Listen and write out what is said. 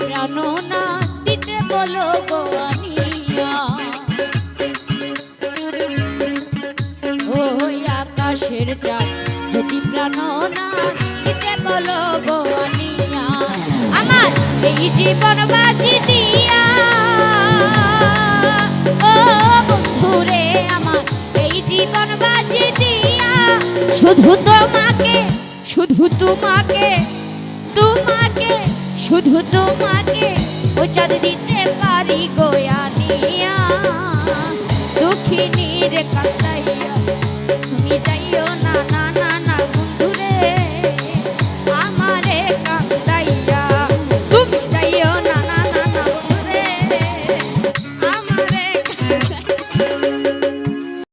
প্রাণ না দিতে বলো ওই আকাশের চাঁদ যদি প্রাণ না দিতে বলো আমার এই জীবন বাজি দিয়া। ও আমার এই জীবন বাজি দিয়া। শুধু তোমাকে শুধু তোমাকে তোমাকে শুধু তোমাকে ও দিতে পারি গোয়া নিয়া দুঃখিনীর কান্দাইয়া